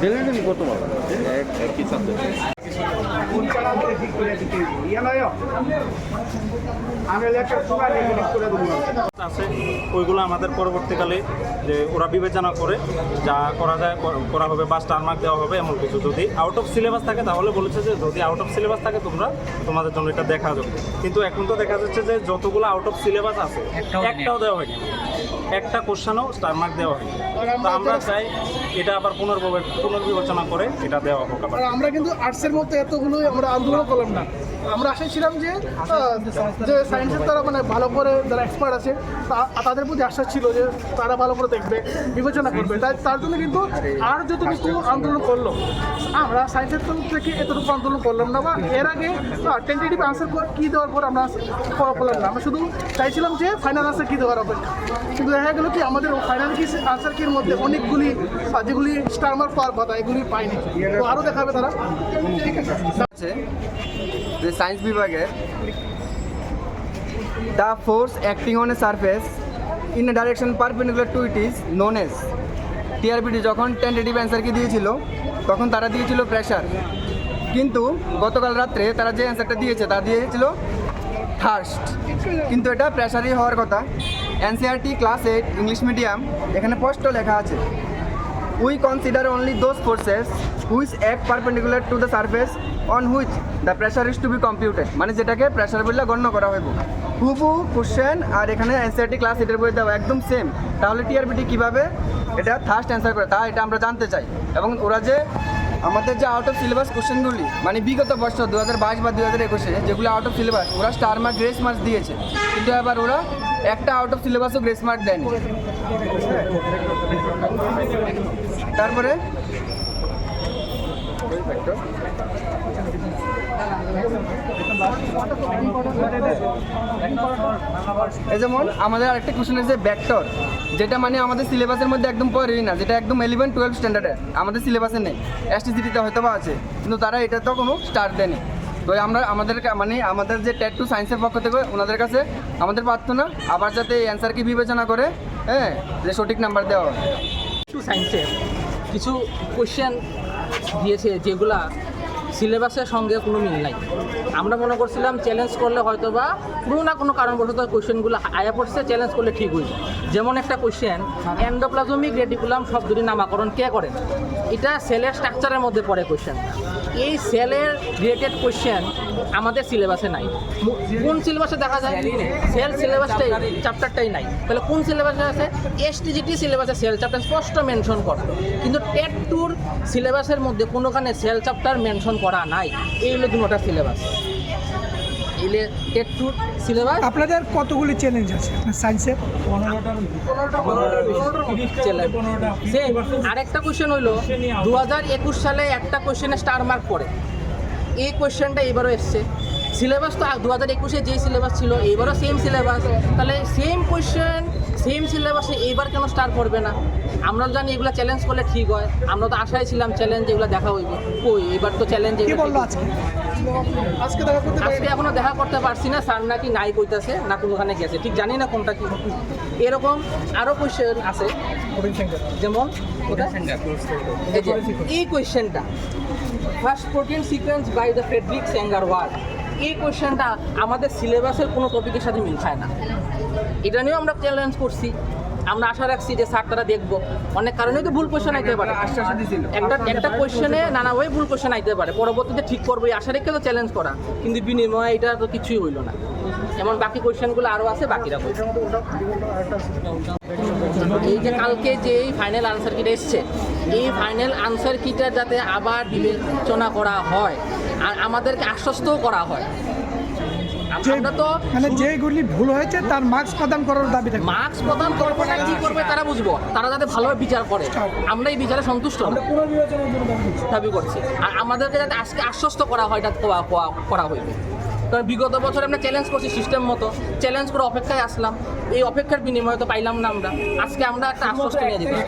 Delivery কত মাল এক একই সাবজেক্ট আছে ওইগুলো আমাদের পরবর্তীকালে যে ওরা বিবেচনা করে যা করা যায় করা হবে বা স্টার মার্ক দেওয়া হবে এমন কিছু। যদি আউট অফ সিলেবাস থাকে তাহলে বলেছে যে যদি আউট অফ সিলেবাস থাকে তোমরা তোমাদের জন্য এটা দেখা যাবে। কিন্তু এখন তো দেখা যাচ্ছে যে যতগুলো আউট অফ সিলেবাস আছে একটাও দেওয়া হয়নি। একটা কোশ্চানও স্টার মার্ক দেওয়া হয়নি। তো আমরা চাই এটা আবার পুনর্বের পুনর্বিবেচনা করে এটা দেওয়া হোক আবার। আমরা কিন্তু আর্টসের মধ্যে এতগুলোই আমরা আন্দোলন করলাম না। আমরা আশায় ছিলাম যে যে সায়েন্সের তারা মানে ভালো করে যারা এক্সপার্ট আছে তাদের প্রতি আশা ছিল যে তারা ভালো করে দেখবে, বিবেচনা করবে। তাই তার জন্য কিন্তু আর যত কিছু আন্দোলন করল আমরা সায়েন্সের তরফ থেকে এতটুকু আন্দোলন করলাম না বা এর আগে টেন্টেটিভ আনসার কী দেওয়ার পর আমরা করলাম না। আমরা শুধু চাইছিলাম যে ফাইনাল আনসার কী দেওয়ার অপেক্ষা কিন্তু দেখা গেলো কি, আমাদের ফাইনাল কি আনসার কির মধ্যে অনেকগুলি যেগুলি স্টার মার্ক পাওয়ার কথা, এগুলি পাইনি। তো আরও দেখাবে তারা। ঠিক আছে। যে সায়েন্স বিভাগের the force acting on a surface in a direction perpendicular to it is known as TRPT যখন টেন্টেটিভ অ্যান্সারকে দিয়েছিল তখন তারা দিয়েছিল প্রেশার কিন্তু গতকাল রাত্রে তারা যে অ্যান্সারটা দিয়েছে, তা দিয়েছিল থার্স্ট কিন্তু এটা প্রেশারই হওয়ার কথা। NCRT class eight English medium এখানে স্পষ্ট লেখা আছে। We consider only those forces which act perpendicular to the surface on which the pressure is to be computed. মানে যেটাকে প্রেশার বলে গণ্য করা হইব। হুবু কোশ্চেন আর এখানে এনসিআরটি ক্লাস এটার বই দেওয়া একদম সেম তাহলে টিআরপিটি কীভাবে? এটা ফার্স্ট অ্যান্সার করে। তা এটা আমরা জানতে চাই। এবং ওরা যে আমাদের যে আউট অফ সিলেবাস কোশ্চেনগুলি মানে বিগত বছর দু হাজার বাইশ বা দু হাজার একুশে যেগুলো আউট অফ সিলেবাস ওরা স্টার মার্ক গ্রেস মার্ক দিয়েছে। কিন্তু এবার ওরা একটা আউট অফ সিলেবাসও গ্রেস মার্ক দেয়নি। তারপরে? যেমন আমাদের আরেকটা কোশ্চেন আছে ব্যাক্টর যেটা মানে আমাদের সিলেবাসের মধ্যে একদম পড়েই না, যেটা একদম ইলেভেন টুয়েলভ স্ট্যান্ডার্ডের আমাদের সিলেবাসে নেই। এসটিসিটিতে হয়তো বা আছে, কিন্তু তারা এটা তো কোনো স্টার দেয়নি। তো আমরা আমাদের মানে আমাদের যে টেট টু সায়েন্সের পক্ষ থেকে ওনাদের কাছে আমাদের প্রার্থনা, আবার যাতে এই অ্যান্সারকে বিবেচনা করে হ্যাঁ যে সঠিক নাম্বার দেওয়া হয়। টু সায়েন্সের কিছু কোশ্চেন দিয়েছে যেগুলা সিলেবাসের সঙ্গে কোনো মিল নাই। আমরা মনে করছিলাম চ্যালেঞ্জ করলে হয়তো বা কোনো না কোনো কারণবশত কোশ্চেনগুলো আয়া পড়ছে চ্যালেঞ্জ করলে ঠিক হয়ে যায় যেমন একটা কোশ্চেন এন্ডোপ্লাজমিক রেটিকুলাম শব্দটির নামাকরণ কে করেন এটা সেলের স্ট্রাকচারের মধ্যে পড়ে কোশ্চেন এই সেলের রিলেটেড কোশ্চেন আমাদের সিলেবাসে নাই। কোন সিলেবাসে দেখা যায়? সেল সিলেবাসটাই চ্যাপ্টারটাই নাই। তাহলে কোন সিলেবাসে আছে? এসটিজিটি সিলেবাসে সেল চ্যাপ্টার স্পষ্ট মেনশন করা। কিন্তু টেট টুর সিলেবাসের মধ্যে কোনোখানে সেল চ্যাপ্টার মেনশন করা নাই। এই হলো দুটা সিলেবাস এলে সিলেবাস। আপনাদের কতগুলি চ্যালেঞ্জ আছে? সায়েন্সের সেম আরেকটা কোশ্চেন হইল দু হাজার একুশ সালে একটা কোশ্চেনে স্টার মার্ক পড়ে। এই কোশ্চেনটা এবারও এসছে। সিলেবাস তো দু হাজার একুশে যেই সিলেবাস ছিল এবারও সেম সিলেবাস তাহলে সেম কোশ্চেন সেম সিলেবাসে এইবার কেন স্টার পড়বে না? আমরা জানি এগুলো চ্যালেঞ্জ করলে ঠিক হয়। আমরা তো আশায় ছিলাম চ্যালেঞ্জ এগুলো দেখা হইবে। কই এবার তো চ্যালেঞ্জ কি বলল আজকে? আজকে দেখা করতে আজকে এখনও দেখা করতে পারছি না স্যার নাকি নাই কইতাছে না কোনোখানে গেছে। ঠিক জানি না কোনটা কি। এরকম আরও কোয়েশ্চেন আছে। যেমন এই কোয়েশ্চেনটা first protein sequence by the Frederick Sanger word এই কোয়েশ্চেনটা আমাদের সিলেবাসের কোনো টপিকের সাথে মিল খায় না। এটা নিয়েও আমরা চ্যালেঞ্জ করছি। আমরা আশা রাখছি যে স্যার তারা দেখব। অনেক কারণেই তো ভুল কোয়েশ্চেন আইতে পারে। একটা একটা কোয়েশ্চেনে নানাভাবে ভুল কোয়েশ্চেন আইতে পারে। পরবর্তীতে ঠিক করব এই আশা রেখে তো চ্যালেঞ্জ করা। কিন্তু বিনিময়ে এটা তো কিছুই হইল না। এমন বাকি কোয়েশ্চেনগুলো আরও আছে বাকিরা এই যে কালকে যে এই ফাইনাল আনসার কিটা এসছে এই ফাইনাল আনসার কিটা যাতে আবার বিবেচনা করা হয় আর আমাদেরকে আশ্বস্তও করা হয়। আমরা তো মানে যেগুলি ভুল হয়েছে তার মার্কস প্রদান করার দাবি থাকে মার্কস প্রদান করব না কি করবে তারা বুঝব। তারা যাতে ভালোভাবে বিচার করে। আমরা এই বিচারে সন্তুষ্ট দাবি করছি। আর আমাদেরকে যাতে আজকে আশ্বস্ত করা হয় এটা করা- হইবে। কারণ বিগত বছর আমরা চ্যালেঞ্জ করছি সিস্টেম মতো। চ্যালেঞ্জ করে অপেক্ষায় আসলাম। এই অপেক্ষার বিনিময়ে তো পাইলাম না আমরা। আজকে আমরা একটা আশ্বস্ত নিয়ে যেতে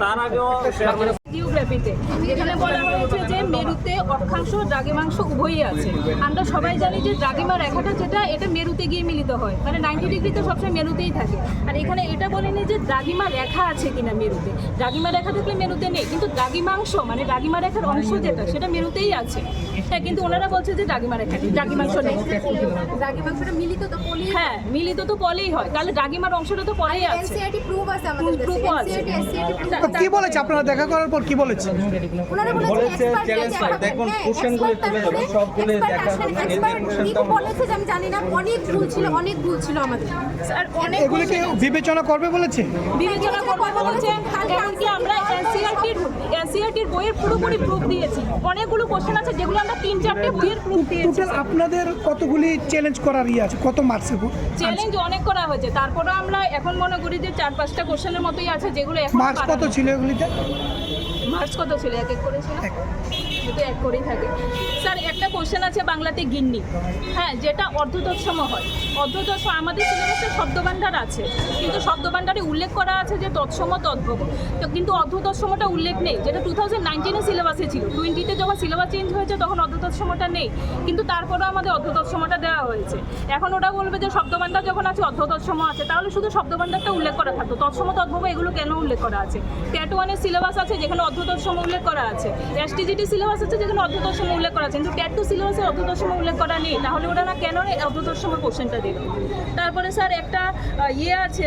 তার আগেও জিওগ্রাফিতে যেখানে বলা হয়েছে যে মেরুতে অক্ষাংশ দ্রাঘিমাংশ উভয়ই আছে। আমরা সবাই জানি যে দ্রাঘিমা রেখাটা যেটা এটা মেরুতে গিয়ে মিলিত হয়। মানে নাইনটি ডিগ্রি তো সবসময় মেরুতেই থাকে। আর এখানে এটা বলেনি যে দ্রাঘিমা রেখা আছে কিনা মেরুতে। দ্রাঘিমা রেখা থাকলে মেরুতে নেই কিন্তু দ্রাঘিমাংশ মানে দ্রাঘিমা রেখার অংশ যেটা সেটা মেরুতেই আছে। হ্যাঁ কিন্তু ওনারা বলছে যে দ্রাঘিমা রেখা নেই, দ্রাঘিমাংশ নেই। দ্রাঘিমাংশটা মিলিত তো পলি হ্যাঁ মিলিত তো পলেই হয়। তাহলে দ্রাঘিমার অংশটা তো পলেই আছে। প্রুফ আমাদের কি বলেছে? আপনারা দেখা করার পর কি বলেছে ওনারা বলেছে চ্যালেঞ্জ দেখুন কোশ্চেনগুলো তুলে ধরুন সবগুলো দেখা এক্সপার্ট বলেছে যে আমি জানি না অনেক ভুল ছিল অনেক ভুল ছিল আমাদের। স্যার অনেক এগুলিকে বিবেচনা করবে বলেছে? বিবেচনা করবে বলছে। আমরা এনসিআরটির এনসিআরটির বইয়ের পুরোপুরি প্রুফ দিয়েছি। অনেকগুলো কোশ্চেন আছে যেগুলো আমরা তিন চারটে বইয়ের প্রুফ দিয়েছি। টোটাল আপনাদের কতগুলি চ্যালেঞ্জ করার ইয়ে আছে? কত মার্কসের চ্যালেঞ্জ অনেক করা হয়েছে। তারপরে আমরা এখন মনে করি যে চার পাঁচটা কোশ্চেনের মতোই আছে যেগুলো এখন মার্কস কত ছিল এগুলিতে? মার্কস কত ছিল? এক এক করে যেহেতু এক করেই থাকে। স্যার, একটা কোশ্চেন আছে বাংলাতে গিন্নি। হ্যাঁ যেটা অর্ধতৎসম হয়। অর্ধতৎসম আমাদের সিলেবাসে শব্দভাণ্ডার আছে। কিন্তু শব্দভাণ্ডারে উল্লেখ করা আছে যে তৎসম, তদ্ভব। তো কিন্তু অর্ধতৎসমটা উল্লেখ নেই। যেটা টু থাউজেন্ড নাইনটিনের সিলেবাসে ছিল। টোয়েন্টিতে যখন সিলেবাস চেঞ্জ হয়েছে, তখন অর্ধতৎসমটা নেই। কিন্তু তারপরেও আমাদের অর্ধতৎসমটা দেওয়া হয়েছে। এখন ওটা বলবে যে শব্দভাণ্ডার যখন আছে অর্ধতৎসম আছে। তাহলে শুধু শব্দভাণ্ডারটা উল্লেখ করা থাকতো। তৎসম, তদ্ভব এগুলো কেন উল্লেখ করা আছে? ট্যাট ওয়ানের সিলেবাস আছে, যেখানে অর্ধতৎসম উল্লেখ করা আছে। এসটিজিটি সিলেবাস আছে যেখানে অর্ধতৎসম উল্লেখ করা আছে, কিন্তু ট্যাট টু সিলেবাসে অর্ধতৎসম উল্লেখ করা নেই, তাহলে ওরা না কেন অর্ধতৎসম কোশ্চেনটা দিল? তারপরে স্যার একটা ইয়ে আছে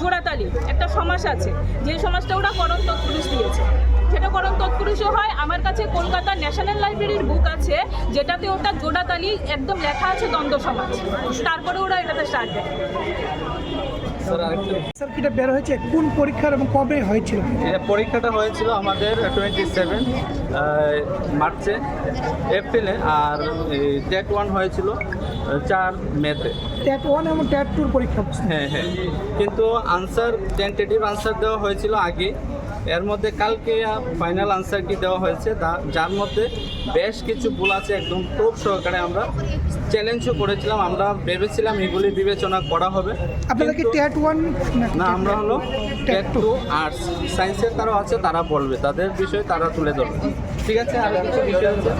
জোড়াতালি, একটা সমাস আছে, যে সমাজটা ওরা করণ তৎপুরুষ দিয়েছে। সেটা করণ তৎপুরুষও হয়, আমার কাছে কলকাতা ন্যাশনাল লাইব্রেরির বুক আছে, যেটাতে ওটা জোড়াতালি একদম লেখা আছে দ্বন্দ্ব সমাজ তারপরে ওরা এটাতে স্টার্ট দেয়। সার্কিটে বের হয়েছে? কোন পরীক্ষার এবং কবে হয়েছিল? এটা পরীক্ষাটা হয়েছিল আমাদের টোয়েন্টি সেভেন মার্চে এপ্রিলে আর টেট ওয়ান হয়েছিল চার মেতে। ট্যাট ওয়ান এবং ট্যাট টুর পরীক্ষা। হ্যাঁ হ্যাঁ। কিন্তু আনসার টেন্টেটিভ আনসার দেওয়া হয়েছিল আগে। এর মধ্যে কালকে ফাইনাল আনসার কি দেওয়া হয়েছে তা- যার মধ্যে বেশ কিছু ভুল আছে একদম খুব সহকারে আমরা চ্যালেঞ্জও করেছিলাম আমরা ভেবেছিলাম এগুলি বিবেচনা করা হবে। আপনারা কি কিন্তু- ট্যাট ওয়ান না আমরা হলো টেট টু? আর্টস সায়েন্সের তারা আছে তারা বলবে তাদের বিষয়ে তারা তুলে ধরবে। ঠিক আছে আর কিছু বিষয় আছে?